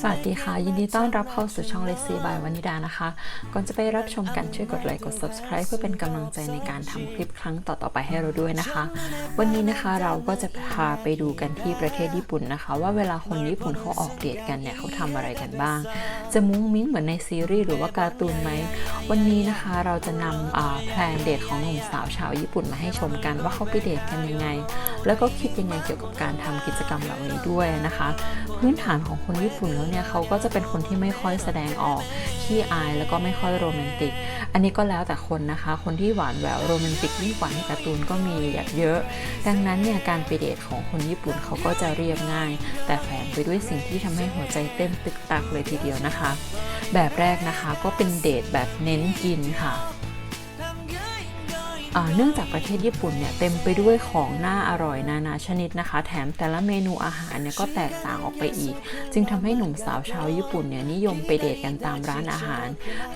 สวัสดีค่ะ ยินดีต้อนรับเข้าสู่ช่องเลซีบายวานิดานะคะ ก่อนจะไปรับชมกันช่วยกดไลค์กด subscribe เพื่อเป็นกำลังใจในการทำคลิปครั้งต่อๆไปให้เราด้วยนะคะ วันนี้นะคะเราก็จะพาไปดูกันที่ประเทศญี่ปุ่นนะคะ ว่าเวลาคนญี่ปุ่นเขาออกเดทกันเนี่ยเขาทำอะไรกันบ้าง จะมุ้งมิ้งเหมือนในซีรีส์หรือว่าการ์ตูนไหมวันนี้นะคะเราจะนำแพลนเดทของหนุ่มสาวชาวญี่ปุ่นมาให้ชมกันว่าเขาไปเดทกันยังไง แล้วก็คิดยังไงเกี่ยวกับการทำกิจกรรมเหล่านี้ด้วยนะคะ พื้นฐานของคนญี่ปุ่นแล้วเนี่ยเขาก็จะเป็นคนที่ไม่ค่อยแสดงออกขี้อายแล้วก็ไม่ค่อยโรแมนติก อันนี้ก็แล้วแต่คนนะคะ คนที่หวานแหววโรแมนติกยิ่งกว่าในการ์ตูนก็มีอย่างเยอะ ดังนั้นเนี่ยการไปเดทของคนญี่ปุ่นเขาก็จะเรียบง่าย แต่แฝงไปด้วยสิ่งที่ทำให้หัวใจเต้นตึกตักเลยทีเดียวนะคะ แบบแรกนะคะก็เป็นเดทแบบเน้นกินค่ะ เนื่องจากประเทศญี่ปุ่นเนี่ยเต็มไปด้วยของน่าอร่อยนานาชนิดนะคะ แถมแต่ละเมนูอาหารเนี่ยก็แตกต่างออกไปอีก จึงทำให้หนุ่มสาวชาวญี่ปุ่นเนี่ยนิยมไปเดทกันตามร้านอาหาร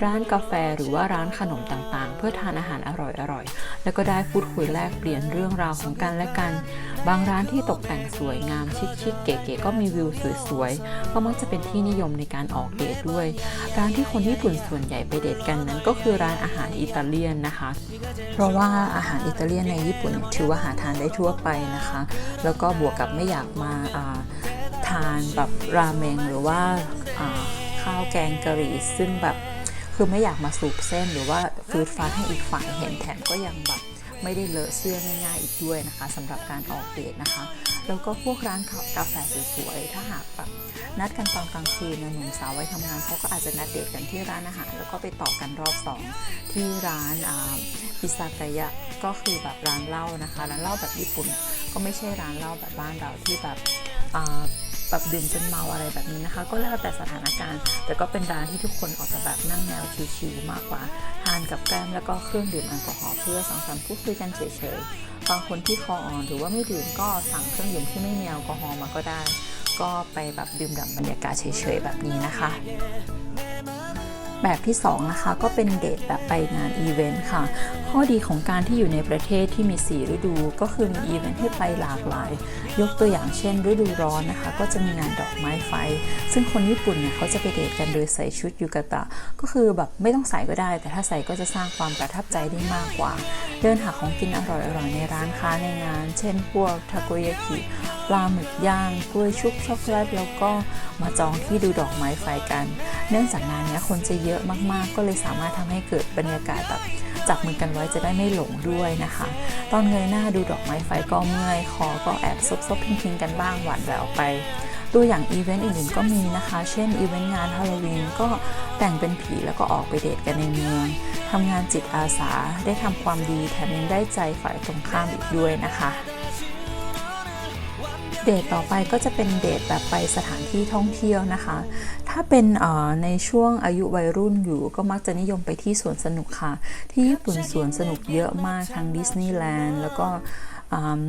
ร้านกาแฟหรือว่าร้านขนมต่างๆ เพื่อทานอาหารอร่อยๆแล้วก็ได้พูดคุยแลกเปลี่ยนเรื่องราวของกันและกัน บางร้านที่ตกแต่งสวยงามชิคๆเก๋ๆก็มีวิวสวยๆก็มักจะเป็นที่นิยมในการออกเดทด้วย ร้านที่คนญี่ปุ่นส่วนใหญ่ไปเดทกันนั้นก็คือร้านอาหารอิตาเลียนนะคะ เพราะว่าอาหารอิตาเลียนในญี่ปุ่นถือว่าหาทานได้ทั่วไปนะคะ แล้วก็บวกกับไม่อยากมาทานแบบราเมงหรือว่าอ่าข้าวแกงกะหรี่ซึ่งแบบคือไม่อยากมาสูบเส้นหรือว่าฟืดฟ้าให้อีกฝ่ายเห็นแถมก็ยังแบบ ไม่ได้เลอะเสื้อง่ายๆอีกด้วยนะคะสำหรับการออกเดทนะคะ แล้วก็พวกร้านกาแฟสวยๆถ้าหากแบบนัดกันตอนกลางคืนหนุ่มสาวไว้ทำงานเขาก็อาจจะนัดเดทกันที่ร้านอาหาร แล้วก็ไปต่อกันรอบสองที่ร้านอิซากายะก็คือแบบร้านเหล้านะคะร้านเหล้าแบบญี่ปุ่น ก็ไม่ใช่ร้านเหล้าแบบบ้านเราที่แบบอ่า แบบดื่มจนเมาอะไรแบบนี้นะคะ ก็แล้วแต่สถานการณ์ แต่ก็เป็นร้านที่ทุกคนออกจะแบบนั่งแนวชิวๆมากกว่าทานกับแกล้มแล้วก็เครื่องดื่มแอลกอฮอล์เพื่อสังสรรค์พูดคุยกันเฉยๆบางคนที่คออ่อนหรือว่าไม่ดื่มก็สั่งเครื่องดื่มที่ไม่มีแอลกอฮอล์มาก็ได้ ก็ไปแบบดื่มด่ำบรรยากาศเฉยๆแบบนี้นะคะ แบบที่2นะคะก็เป็นเดทแบบไปงานอีเวนต์ค่ะ ข้อดีของการที่อยู่ในประเทศที่มี4ฤดูก็คือมีอีเวนต์ให้ไปหลากหลาย ยกตัวอย่างเช่น ฤดูร้อนนะคะ ก็จะมีงานดอกไม้ไฟ ซึ่งคนญี่ปุ่นเนี่ยเขาจะไปเดทกันโดยใส่ชุดยูกาตะ ก็คือแบบไม่ต้องใส่ก็ได้ แต่ถ้าใส่ก็จะสร้างความประทับใจได้มากกว่า เดินหาของกินอร่อยๆในร้านค้าในงาน เช่น พวกทาโกยากิปลาหมึกย่างกล้วยชุบช็อกโกแลตแล้วก็มาจองที่ดูดอกไม้ไฟกัน เนื่องจากงานเนี้ยคนจะเยอะยอะมากๆ ก็เลยสามารถทำให้เกิดบรรยากาศแบบจับมือกันไว้จะได้ไม่หลงด้วยนะคะ ตอนเงยหน้าดูดอกไม้ไฟก็เมื่อย คอก็แอบซบซบๆพิงกันบ้างหวานแหววไปตัวอย่างอีเวนต์อื่นๆก็มีนะคะ เช่นอีเวนต์งานฮาโลวีนก็แต่งเป็นผีแล้วก็ออกไปเดทกันในเมืองทำงานจิตอาสาได้ทำความดีแถมยังได้ใจฝ่ายตรงข้ามอีกด้วยนะคะเดทต่อไปก็จะเป็นเดทแบบไปสถานที่ท่องเที่ยวนะคะ ถ้าเป็นในช่วงอายุวัยรุ่นอยู่ก็มักจะนิยมไปที่สวนสนุกค่ะ ที่ญี่ปุ่นสวนสนุกเยอะมากทั้งดิสนีย์แลนด์แล้วก็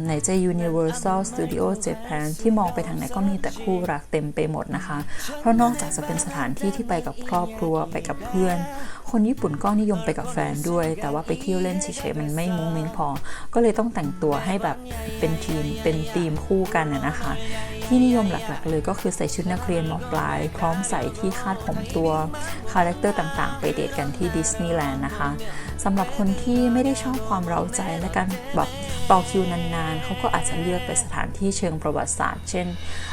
ไหนจะ Universal Studio Japan ที่มองไปทางไหนก็มีแต่คู่รักเต็มไปหมดนะคะ เพราะนอกจากจะเป็นสถานที่ที่ไปกับครอบครัวไปกับเพื่อน คนญี่ปุ่นก็นิยมไปกับแฟนด้วย แต่ว่าไปเที่ยวเล่นเฉยๆมันไม่มุ้งมิ้งพอ ก็เลยต้องแต่งตัวให้แบบเป็นทีมเป็นทีมคู่กันนะคะที่นิยมหลักๆ เลยก็คือใส่ชุดนักเรียนมปลาย พร้อมใส่ที่คาดผมตัวคาแรคเตอร์ต่างๆ ไปเดทกันที่ดิสนีย์แลนด์นะคะสำหรับคนที่ไม่ได้ชอบความเร้าใจและการแบบต่อคิวนานๆ เขาก็อาจจะเลือกไปสถานที่เชิงประวัติศาสตร์ เช่น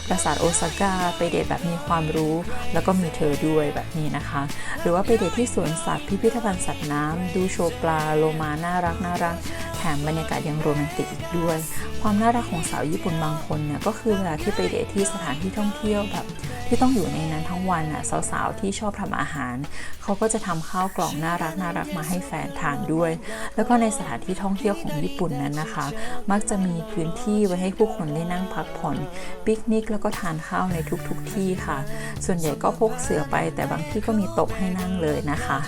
ปราสาทโอซาก้าไปเดทแบบมีความรู้ แล้วก็มีเธอด้วยแบบนี้นะคะ หรือว่าไปเดทที่สวนสัตว์พิพิธภัณฑ์สัตว์น้ำดูโชว์ปลาโลมาน่ารักน่ารัก แถมบรรยากาศยังโรแมนติกอีกด้วย ความน่ารักของสาวญี่ปุ่นบางคนเนี่ยก็คือเวลาที่ไปเดทที่สถานที่ท่องเที่ยวแบบที่ต้องอยู่ในนั้นทั้งวันน่ะสาวๆที่ชอบทำอาหาร เขาก็จะทำข้าวกล่องน่ารักน่ารักมาให้แฟนทานด้วย แล้วก็ในสถานที่ท่องเที่ยวของญี่ปุ่นนั้นนะคะ มักจะมีพื้นที่ไว้ให้ผู้คนได้นั่งพักผ่อนปิกนิกแล้วก็ทานข้าวในทุกๆที่ค่ะ ส่วนใหญ่ก็พกเสือไปแต่บางที่ก็มีโต๊ะให้นั่งเลยนะคะ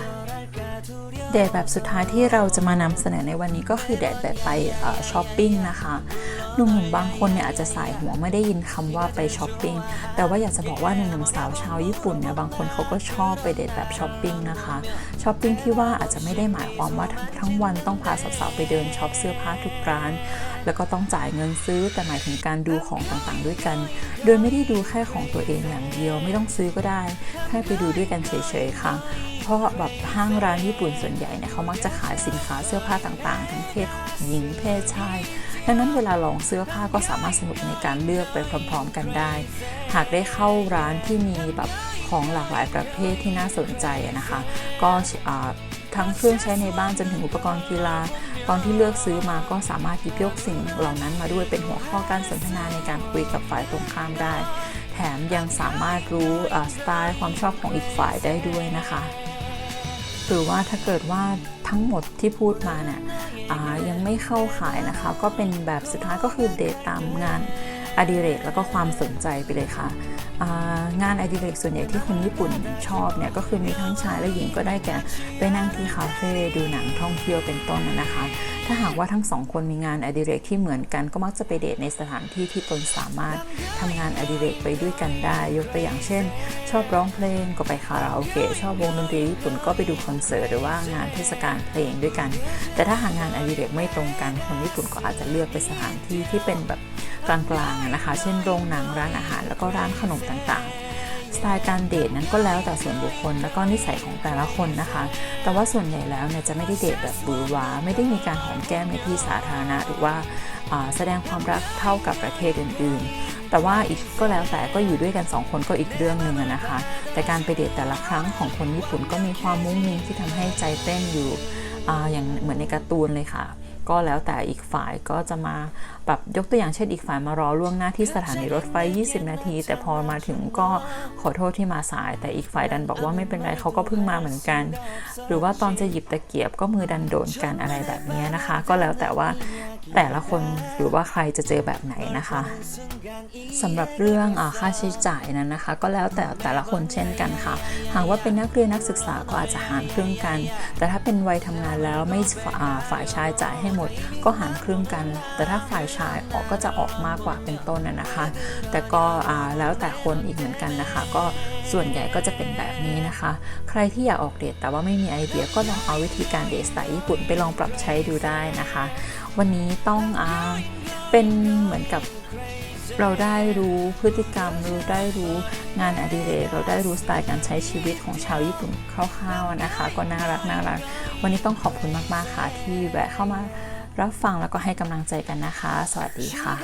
เดทแบบสุดท้ายที่เราจะมานำเสนอในวันนี้ก็คือเดทแบบไปอช้อปปิ้งนะคะหนุ่มๆบางคนเนี่ยอาจจะสายหัวไม่ได้ยินคำว่าไปช้อปปิ้งแต่ว่าอยากจะบอกว่าหนุ่มๆสาวชาวญี่ปุ่นเนี่ยบางคนเขาก็ชอบไปเดทแบบช้อปปิ้งนะคะช้อปปิ้งที่ว่าอาจจะไม่ได้หมายความว่าทั้งทั้งวันต้องพาสาวๆไปเดินช็อปเสื้อผ้าทุกร้าน แล้วก็ต้องจ่ายเงินซื้อแต่หมายถึงการดูของต่างๆด้วยกัน โดยไม่ได้ดูแค่ของตัวเองอย่างเดียวไม่ต้องซื้อก็ได้แค่ไปดูด้วยกันเฉยๆค่ะ เพราะแบบห้างร้านญี่ปุ่นส่วนใหญ่เนี่ยเขามักจะขายสินค้าเสื้อผ้าต่างๆ ทั้งเพศหญิงเพศชายดังนั้นเวลาลองเสื้อผ้าก็สามารถสนุกในการเลือกไปพร้อมๆกันได้ หากได้เข้าร้านที่มีแบบของหลากหลายประเภทที่น่าสนใจนะคะ ก็ทั้งเครื่องใช้ในบ้านจนถึงอุปกรณ์กีฬา ตอนที่เลือกซื้อมาก็สามารถหยิบยกสิ่งเหล่านั้นมาด้วยเป็นหัวข้อการสนทนาในการคุยกับฝ่ายตรงข้ามได้ แถมยังสามารถรู้สไตล์ความชอบของอีกฝ่ายได้ด้วยนะคะ หรือว่าถ้าเกิดว่าทั้งหมดที่พูดมาเนี่ยยังไม่เข้าขายนะคะ ก็เป็นแบบสุดท้ายก็คือเดทตามงานอดิเรกแล้วก็ความสนใจไปเลยค่ะ งานอดิเรกส่วนใหญ่ที่คนญี่ปุ่นชอบเนี่ยก็คือมีทั้งชายและหญิงก็ได้แก่ไปนั่งที่คาเฟ่ดูหนังท่องเที่ยวเป็นต้นนะคะ ถ้าหากว่าทั้งสองคนมีงานอดิเรกที่เหมือนกันก็มักจะไปเดทในสถานที่ที่ตนสามารถทำงานอดิเรกไปด้วยกันได้ ยกตัวอย่างเช่น ชอบร้องเพลงก็ไปคาราโอเกะชอบวงดนตรีญี่ปุ่นก็ไปดูคอนเสิร์ตหรือว่างานเทศกาลเพลงด้วยกัน แต่ถ้าหากงานอดิเรกไม่ตรงกันคนญี่ปุ่นก็อาจจะเลือกไปสถานที่ที่เป็นแบบกลางๆนะคะ เช่นโรงหนังร้านอาหารแล้วก็ร้านขนมต่างๆ สไตล์การเดทนั้นก็แล้วแต่ส่วนบุคคล แล้วก็นิสัยของแต่ละคนนะคะ แต่ว่าส่วนใหญ่แล้วเนี่ยจะไม่ได้เดทแบบหวือวาไม่ได้มีการหอมแก้มในที่สาธารณะหรือว่าแสดงความรักเท่ากับประเทศอื่นๆ แต่ว่าอีกก็แล้วแต่ก็อยู่ด้วยกัน 2 คนก็อีกเรื่องหนึ่งนะคะ แต่การไปเดทแต่ละครั้งของคนญี่ปุ่นก็มีความมุ้งมิ้งที่ทำให้ใจเต้นอยู่ออย่างเหมือนในการ์ตูนเลยค่ะ ก็แล้วแต่อีกฝ่ายก็จะมาแบบยกตัวอย่างเช่นอีกฝ่ายมารอล่วงหน้าที่สถานีรถไฟ 20 นาที แต่พอมาถึงก็ขอโทษที่มาสาย แต่อีกฝ่ายดันบอกว่าไม่เป็นไรเขาก็เพิ่งมาเหมือนกัน หรือว่าตอนจะหยิบตะเกียบก็มือดันโดนกันอะไรแบบนี้นะคะ ก็แล้วแต่ว่า แต่ละคนหรือว่าใครจะเจอแบบไหนนะคะสำหรับเรื่องอค่าใช้จ่ายนั้นนะคะ ก็แล้วแต่แต่ละคนเช่นกันค่ะ หากว่าเป็นนักเรียนนักศึกษาก็อาจจะหารครึ่งกัน แต่ถ้าเป็นวัยทำงานแล้วไม่อ่าฝ่ายชายจ่ายให้หมด ก็หารครึ่งกัน แต่ถ้าฝ่ายชายออกก็จะออกมากกว่าเป็นต้นนะนะคะ แต่ก็แล้วแต่คนอีกเหมือนกันนะคะ ก็ ส่วนใหญ่ก็จะเป็นแบบนี้นะคะ ใครที่อยากออกเดทแต่ว่าไม่มีไอเดียก็ลองเอาวิธีการเดทสไตล์ญี่ปุ่นไปลองปรับใช้ดูได้นะคะ วันนี้ต้องอาเป็นเหมือนกับเราได้รู้พฤติกรรมเราได้รู้งานอดิเรกเราได้รู้สไตล์การใช้ชีวิตของชาวญี่ปุ่นคร่าวๆนะคะ ก็น่ารักน่ารัก วันนี้ต้องขอบคุณมากๆค่ะที่แวะเข้ามารับฟังแล้วก็ให้กำลังใจกันนะคะ สวัสดีค่ะ